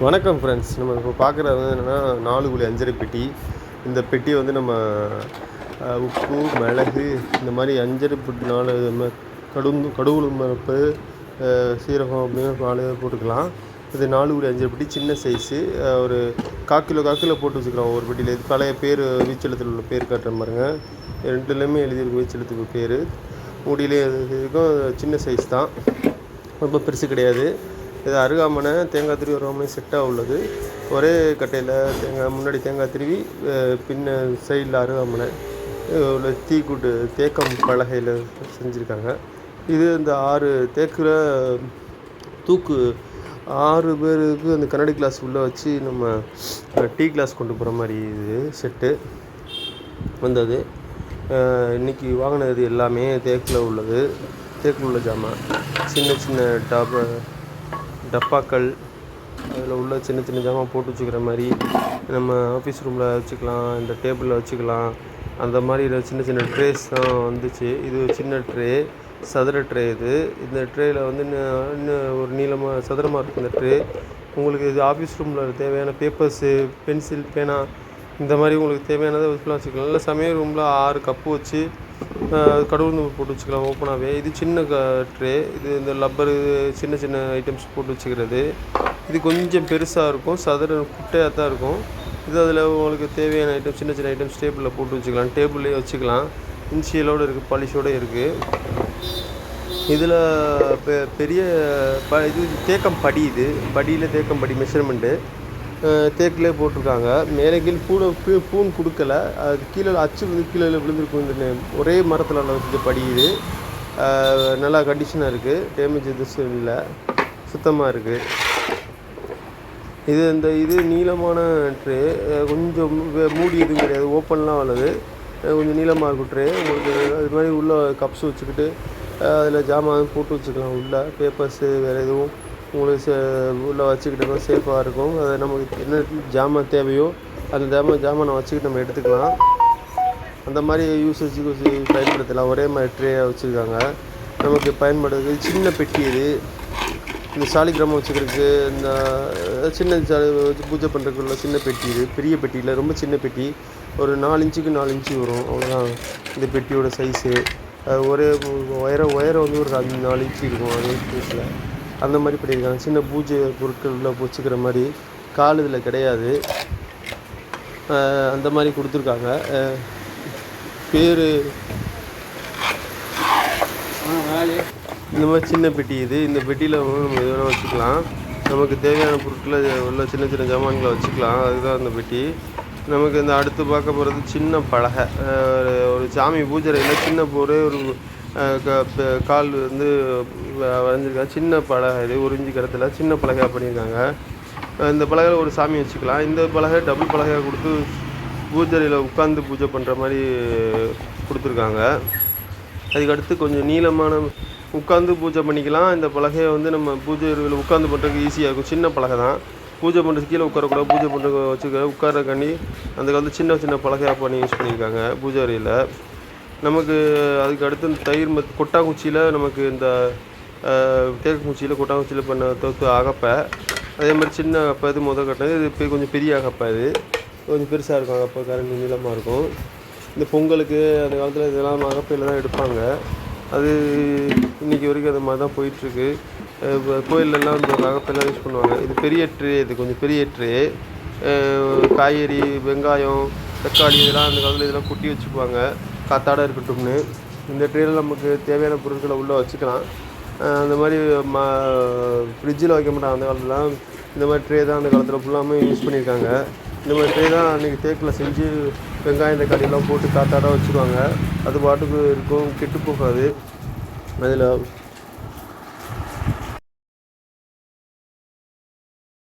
வணக்கம் ஃப்ரெண்ட்ஸ் நம்ம இப்போ பார்க்குறது வந்து என்னென்னா நாலு குழி அஞ்சரை பெட்டி. இந்த பெட்டி வந்து நம்ம உப்பு மிளகு இந்த மாதிரி அஞ்சரை பெட்டி நாலு ம- கடுந்து கடுகு மரப்பு சீரகம் அப்படின்னு நாலு போட்டுக்கலாம். இது நாலு குழி அஞ்சரை பெட்டி சின்ன சைஸு ஒரு கால் கிலோ கால் கிலோ போட்டு வச்சுக்கலாம் ஒரு பெட்டியில். இது பழைய பேர் வீச்செழுத்தில் உள்ள பேர் காட்டுற பாருங்க. ரெண்டுலேயுமே எழுதியிருக்கும் வீச்செழுத்துக்கு பேர். மூடியிலே இருக்கும். சின்ன சைஸ் தான். ரொம்ப பெருசு கிடையாது. இது அருகாமனை தேங்காய் திருவி அருகாமனை செட்டாக உள்ளது. ஒரே கட்டையில் தேங்காய் முன்னாடி தேங்காய் திருவி பின்ன சைடில் அருகாமனை உள்ள தீக்கூட்டு தேக்கம் பலகையில் செஞ்சுருக்காங்க. இது இந்த ஆறு தேக்கிற தூக்கு. ஆறு பேருக்கு அந்த கண்ணாடி கிளாஸ் உள்ளே வச்சு நம்ம டீ கிளாஸ் கொண்டு போகிற மாதிரி இது செட்டு வந்தது. இன்றைக்கி வாங்கினது எல்லாமே தேக்கில் உள்ளது. தேக்கில் உள்ள ஜாமான். சின்ன சின்ன டப்பா டப்பாக்கள் அதில் உள்ள சின்ன சின்ன ஜாமான் போட்டு வச்சுக்கிற மாதிரி நம்ம ஆஃபீஸ் ரூமில் வச்சுக்கலாம் இந்த டேபிளில் வச்சுக்கலாம். அந்த மாதிரி சின்ன சின்ன ட்ரேஸ் தான் வந்துச்சு. இது சின்ன ட்ரே சதுர ட்ரே இது. இந்த ட்ரேயில் வந்து இன்னும் இன்னும் ஒரு நீளமாக சதுரமாக இருக்கும் இந்த ட்ரே உங்களுக்கு இது ஆஃபீஸ் ரூமில் தேவையான பேப்பர்ஸு பென்சில் பேனா இந்த மாதிரி உங்களுக்கு தேவையானதை வச்சுக்கலாம் வச்சுக்கலாம். இல்லை சமையல் ரூமில் ஆறு கப்பு வச்சு கடவுள் நூல் போட்டு வச்சுக்கலாம் ஓப்பனாகவே இது சின்ன க ட்ரே இது இந்த லப்பரு சின்ன சின்ன ஐட்டம்ஸ் போட்டு வச்சுக்கிறது. இது கொஞ்சம் பெருசாக இருக்கும். சதுர குட்டையாக தான் இருக்கும். இது அதில் உங்களுக்கு தேவையான ஐட்டம் சின்ன சின்ன ஐட்டம்ஸ் டேபிளில் போட்டு வச்சுக்கலாம். டேபிள்லேயே வச்சுக்கலாம். இன்சியலோடு இருக்குது பாலிஷோடு இருக்குது இதில் பெ பெரிய ப இது தேக்கம் படி இது. படியில் தேக்கம் படி மெஷர்மெண்ட்டு தேக்கிலே போட்டிருக்காங்க. மேலே கீழ் பூனை பூ பூன் கொடுக்கல. அது கீழே அச்சு வந்து கீழே விழுந்திருக்கும் இந்த ஒரே மரத்தில் வச்சு படியுது படி இது. நல்லா கண்டிஷனாக இருக்குது டேமேஜ் எதுவும் இல்லை. சுத்தமாக இருக்குது இது இந்த இது நீளமான ட்ரே கொஞ்சம் மூடி எதுவும் கிடையாது. ஓப்பன்லாம் வளது கொஞ்சம் நீளமாக இருக்கும் ட்ரே உங்களுக்கு அது மாதிரி உள்ள கப்ஸ் வச்சுக்கிட்டு அதில் ஜாமான் போட்டு வச்சுக்கலாம். உள்ள பேப்பர்ஸு வேறு எதுவும் உங்களுக்கு சே உள்ளே வச்சுக்கிட்டோம்னா சேஃபாக இருக்கும். அதை நமக்கு என்ன ஜாமான் தேவையோ அந்த ஜாமான் ஜாமானை வச்சுக்கிட்டு நம்ம எடுத்துக்கலாம். அந்த மாதிரி யூசேஜுக்கு பயன்படுத்தலாம். ஒரே மாதிரி ட்ரேயாக வச்சுருக்காங்க. நமக்கு பயன்படுது சின்ன பெட்டி இது. இந்த சாலிகிராமம் வச்சுக்கிறதுக்கு இந்த சின்ன சாலி வச்சு பூஜை பண்ணுறதுக்குள்ள சின்ன பெட்டி இது. பெரிய பெட்டியில் ரொம்ப சின்ன பெட்டி. ஒரு நாலு இன்ச்சுக்கு நாலு இன்ச்சு வரும். அவ்வளோதான் இந்த பெட்டியோட சைஸு ஒரே உயரம் ஒயரம் வந்து ஒரு அஞ்சு நாலு இன்ச்சு இருக்கும். அது சைஸில் அந்த மாதிரி பண்ணியிருக்காங்க. சின்ன பூஜை பொருட்கள் உள்ள வச்சுக்கிற மாதிரி கால் இதில் கிடையாது. அந்த மாதிரி கொடுத்துருக்காங்க. பேர் இந்த மாதிரி சின்ன பெட்டி இது. இந்த பெட்டியில் நம்ம எது வேணால் வச்சுக்கலாம். நமக்கு தேவையான பொருட்களை உள்ள சின்ன சின்ன ஜாமான்களை வச்சுக்கலாம். அதுதான் அந்த பெட்டி. நமக்கு இந்த அடுத்து பார்க்க போகிறது சின்ன பலகை. ஒரு சாமி பூஜையில் சின்ன ஒரே ஒரு கால் வந்து வரைஞ்சிருக்காங்க சின்ன பலகை இது உறிஞ்சிக்கிறதுல சின்ன பலகையாக பண்ணியிருக்காங்க. இந்த பலகையில் ஒரு சாமி வச்சுக்கலாம். இந்த பலகை டபுள் பலகையாக கொடுத்து பூஜையில் உட்காந்து பூஜை பண்ணுற மாதிரி கொடுத்துருக்காங்க. அதுக்கடுத்து கொஞ்சம் நீளமான உட்காந்து பூஜை பண்ணிக்கலாம். இந்த பலகையை வந்து நம்ம பூஜை அறையில் உட்காந்து பண்ணுறதுக்கு ஈஸியாக இருக்கும். சின்ன பலகை தான். பூஜை பண்ணுறதுக்கு கீழே உட்காரக்கூடாது. பூஜை பண்ணுறது வச்சுக்க உட்காரக்காண்டி அந்த காலத்து சின்ன சின்ன பலகையாக பண்ணி யூஸ் பண்ணியிருக்காங்க. பூஜை அறையில். நமக்கு அதுக்கு அடுத்து இந்த தயிர் மத் கொட்டாங்குச்சியில் நமக்கு இந்த தேக்குச்சியில் கொட்டாங்குச்சியில் பண்ண தொத்து அகப்பை. அதே மாதிரி சின்ன அகப்பை இது முதல் கட்டினது இது பெ- கொஞ்சம் பெரிய அகப்பை இது. கொஞ்சம் பெருசாக இருக்கும் அகப்பை கரண்டி நீளமாக இருக்கும். இந்த பொங்கலுக்கு அந்த காலத்தில் இதெல்லாம் அகப்பையில் தான் எடுப்பாங்க. அது இன்னைக்கு வரைக்கும் அது மாதிரி தான் போயிட்டுருக்கு கோயிலெல்லாம் இந்த அகப்பையெல்லாம் யூஸ் பண்ணுவாங்க. இது பெரிய ட்ரே இது கொஞ்சம் பெரிய ட்ரே. காய்கறி வெங்காயம் தக்காளி இதெல்லாம் அந்த காலத்தில் இதெல்லாம் குட்டி வச்சுக்குவாங்க. காத்தாட இருக்கட்டும்னு இந்த ட்ரேயில் நமக்கு தேவையான பொருட்களை உள்ளே வச்சுக்கலாம். அந்த மாதிரி ம ஃப்ரிட்ஜில் வைக்க மாட்டாங்க. அந்த காலத்துலலாம் இந்த மாதிரி ட்ரே தான் அந்த காலத்தில் ஃபுல்லாமே யூஸ் பண்ணியிருக்காங்க. இந்த மாதிரி ட்ரே தான் அன்றைக்கி தேக்கில் செஞ்சு வெங்காயம் தக்காளியெல்லாம் போட்டு காத்தாட வச்சுருவாங்க. அது பாட்டுக்கு இருக்கும் கெட்டு போகாது. அதில்